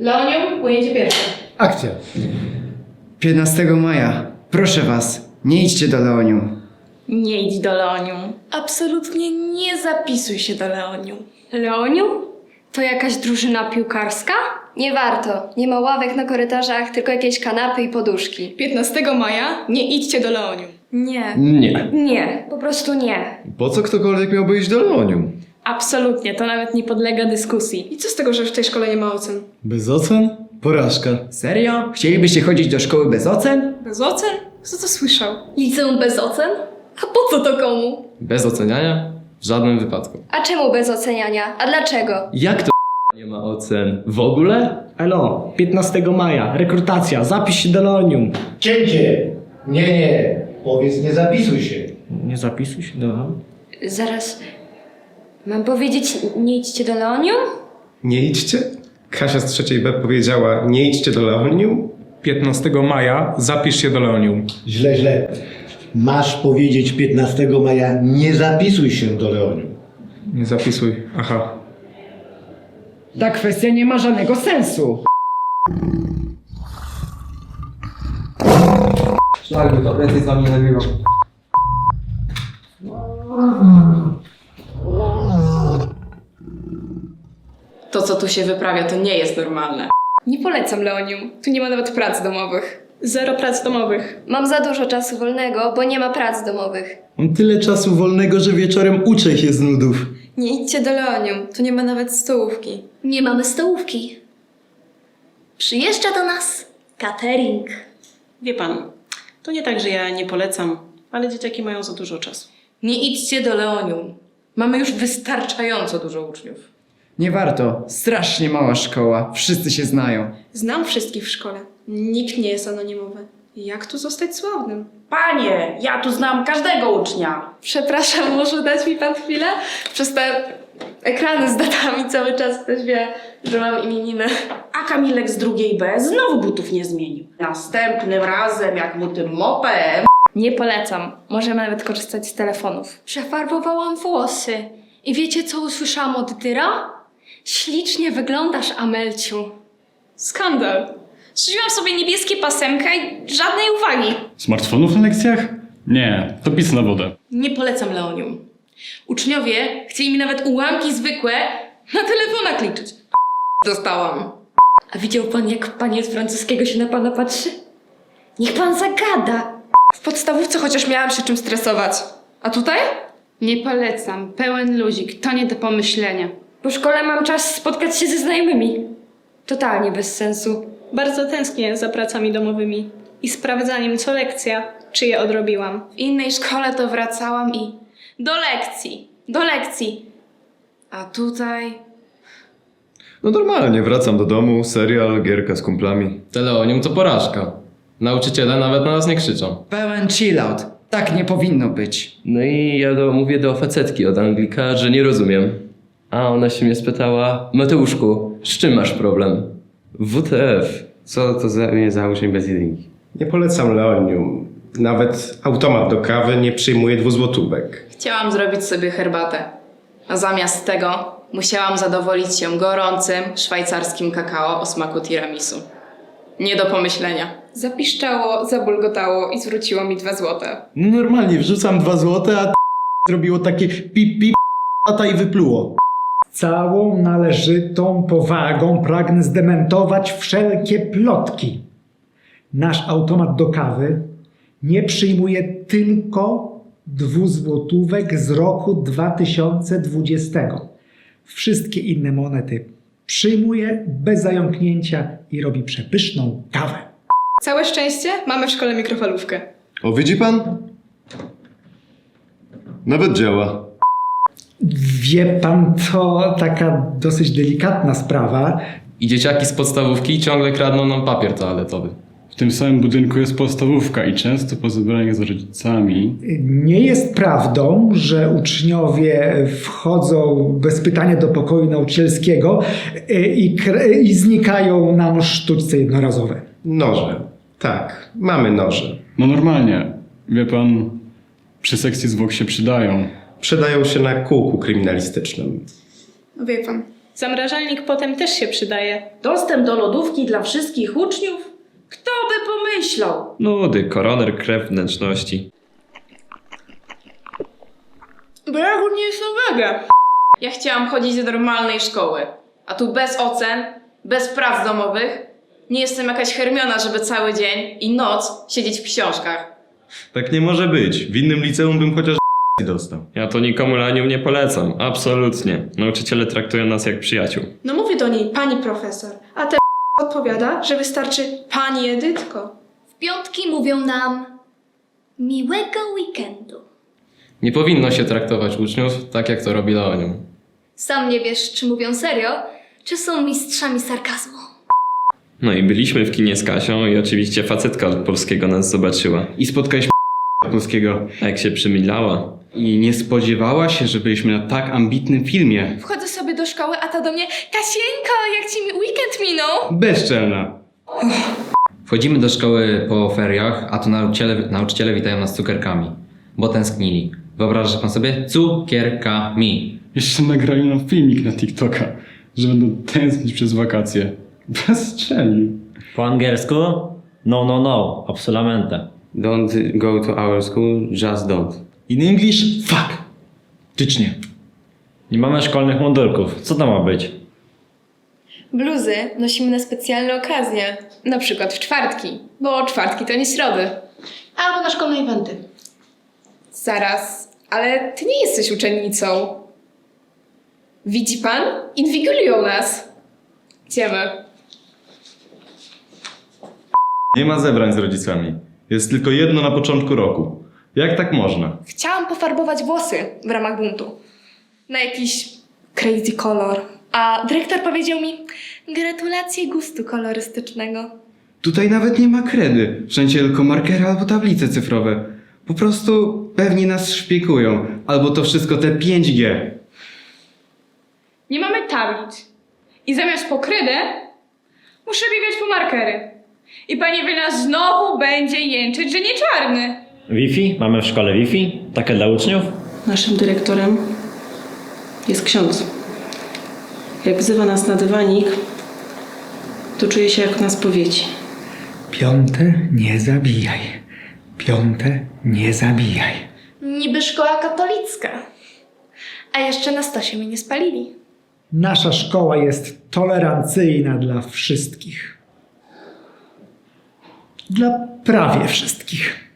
Leonium, ujęcie pierwsze. Akcja. 15 maja. Proszę was, nie idźcie do Leonium. Nie idź do Leonium. Absolutnie nie zapisuj się do Leonium. Leonium? To jakaś drużyna piłkarska? Nie warto. Nie ma ławek na korytarzach, tylko jakieś kanapy i poduszki. 15 maja nie idźcie do Leonium. Nie. Nie. Nie, po prostu nie. Po co ktokolwiek miałby iść do Leonium? Absolutnie, to nawet nie podlega dyskusji. I co z tego, że w tej szkole nie ma ocen? Bez ocen? Porażka. Serio? Chcielibyście chodzić do szkoły bez ocen? Bez ocen? Kto to słyszał? Liceum bez ocen? A po co to komu? Bez oceniania? W żadnym wypadku. A czemu bez oceniania? A dlaczego? Jak to nie ma ocen? W ogóle? Elo, 15 maja, rekrutacja, zapisz się do Leonium. Cięcie! Nie, nie. Powiedz, nie zapisuj się. Nie zapisuj się do Leonium? Zaraz. Mam powiedzieć, nie idźcie do Leonium? Nie idźcie? Kasia z trzeciej B powiedziała, nie idźcie do Leonium? 15 maja zapisz się do Leonium. Źle, źle. Masz powiedzieć 15 maja, nie zapisuj się do Leonium. Nie zapisuj. Aha. Ta kwestia nie ma żadnego sensu. Szlak, to więcej z wami nie nagrywam. To, co tu się wyprawia, to nie jest normalne. Nie polecam Leonium. Tu nie ma nawet prac domowych. Zero prac domowych. Mam za dużo czasu wolnego, bo nie ma prac domowych. Mam tyle czasu wolnego, że wieczorem uczę się z nudów. Nie idźcie do Leonium. Tu nie ma nawet stołówki. Nie mamy stołówki. Przyjeżdża do nas catering. Wie pan, to nie tak, że ja nie polecam, ale dzieciaki mają za dużo czasu. Nie idźcie do Leonium. Mamy już wystarczająco dużo uczniów. Nie warto. Strasznie mała szkoła. Wszyscy się znają. Znam wszystkich w szkole. Nikt nie jest anonimowy. Jak tu zostać sławnym? Panie, ja tu znam każdego ucznia. Przepraszam, może dać mi pan chwilę? Przez te ekrany z datami cały czas ktoś wie, że mam imieniny. A Kamilek z drugiej B znowu butów nie zmienił. Następnym razem, jak mu tym mopem. Nie polecam. Możemy nawet korzystać z telefonów. Przefarbowałam włosy. I wiecie, co usłyszałam od Dyra? Ślicznie wyglądasz, Amelciu. Skandal. Szyłam sobie niebieskie pasemka i żadnej uwagi. Smartfonów na lekcjach? Nie, to pis na wodę. Nie polecam Leonium. Uczniowie chcieli mi nawet ułamki zwykłe na telefonach liczyć. Dostałam. A widział pan, jak panie z francuskiego się na pana patrzy? Niech pan zagada. W podstawówce chociaż miałam się czym stresować. A tutaj? Nie polecam. Pełen luzik. To nie do pomyślenia. Po szkole mam czas spotkać się ze znajomymi. Totalnie bez sensu. Bardzo tęsknię za pracami domowymi i sprawdzaniem co lekcja, czy je odrobiłam. W innej szkole to wracałam i do lekcji, do lekcji. A tutaj No normalnie, wracam do domu, serial, gierka z kumplami. Te Leonium to porażka. Nauczyciele nawet na nas nie krzyczą. Pełen chillout. Tak nie powinno być. No i ja do, mówię do facetki od Anglika, że nie rozumiem. A ona się mnie spytała, Mateuszku, z czym masz problem? WTF. Co to za, nie za uczeń bez jedynki? Nie polecam Leonium. Nawet automat do kawy nie przyjmuje dwuzłotówek. chciałam zrobić sobie herbatę. A zamiast tego musiałam zadowolić się gorącym szwajcarskim kakao o smaku tiramisu. Nie do pomyślenia. Zapiszczało, zabulgotało i zwróciło mi dwa złote. No normalnie, wrzucam dwa złote, a zrobiło takie pip pip a i wypluło. Całą należytą powagą pragnę zdementować wszelkie plotki. Nasz automat do kawy nie przyjmuje tylko dwuzłotówek z roku 2020. Wszystkie inne monety przyjmuje bez zająknięcia i robi przepyszną kawę. Całe szczęście mamy w szkole mikrofalówkę. O, widzi pan? Nawet działa. Wie pan, to taka dosyć delikatna sprawa. I dzieciaki z podstawówki ciągle kradną nam papier toaletowy. W tym samym budynku jest podstawówka i często po zebraniach z rodzicami Nie jest prawdą, że uczniowie wchodzą bez pytania do pokoju nauczycielskiego y, i, i znikają nam sztuczce jednorazowe. Noże. Tak, mamy noże. No normalnie, wie pan, przy sekcji zwłok się przydają. Przydają się na kółku kryminalistycznym. No wie pan, Zamrażalnik potem też się przydaje. Dostęp do lodówki dla wszystkich uczniów? Kto by pomyślał? Nudy, koroner, krew wnętrzności. Jestem wege. Ja chciałam chodzić do normalnej szkoły, a tu bez ocen, bez prac domowych. Nie jestem jakaś Hermiona, żeby cały dzień i noc siedzieć w książkach. Tak nie może być. W innym liceum bym chociaż dostał. Ja to nikomu lanium nie polecam. Absolutnie. Nauczyciele traktują nas jak przyjaciół. No mówię do niej pani profesor, a te odpowiada, że wystarczy pani Edytko. W piątki mówią nam miłego weekendu. Nie powinno się traktować uczniów tak, jak to robi Leonium. Sam nie wiesz, czy mówią serio, czy są mistrzami sarkazmu. No i byliśmy w kinie z Kasią i oczywiście facetka od polskiego nas zobaczyła. I spotkaliśmy polskiego. A jak się przymilała. I nie spodziewała się, że byliśmy na tak ambitnym filmie. Wchodzę sobie do szkoły, a ta do mnie Kasieńko, jak ci mi weekend minął? Bezczelna. Wchodzimy do szkoły po feriach, a tu nauczyciele, nauczyciele witają nas cukierkami, bo tęsknili. Wyobraża pan sobie? Cukierkami. Jeszcze nagrali nam filmik na TikToka, że będą tęsknić przez wakacje. Bezczelni. Po angielsku? No, no, no. Absolutamente. Don't go to our school, just don't. In English, fuck. Tycznie. Nie mamy szkolnych mundurków. Co to ma być? Bluzy nosimy na specjalne okazje, na przykład w czwartki, bo czwartki to nie środy. Albo na szkolne eventy. Zaraz, ale ty nie jesteś uczennicą. Widzi pan? Inwigilują nas. Idziemy. Nie ma zebrań z rodzicami. Jest tylko jedno na początku roku. Jak tak można? Chciałam pofarbować włosy w ramach buntu. Na jakiś crazy kolor. A dyrektor powiedział mi, gratulacje gustu kolorystycznego. Tutaj nawet nie ma kredy. Wszędzie tylko markery albo tablice cyfrowe. Po prostu pewnie nas szpiekują. Albo to wszystko te 5G. Nie mamy tablic. I zamiast po kredę, muszę biegać po markery. I pani Wina znowu będzie jęczyć, że nie czarny. Wi-Fi? Mamy w szkole Wi-Fi? Takie dla uczniów? Naszym dyrektorem jest ksiądz. Jak wzywa nas na dywanik, to czuję się jak na spowiedzi. Piąte nie zabijaj. Piąte nie zabijaj. Niby szkoła katolicka. A jeszcze na stosie mnie nie spalili. Nasza szkoła jest tolerancyjna dla wszystkich. Dla prawie wszystkich.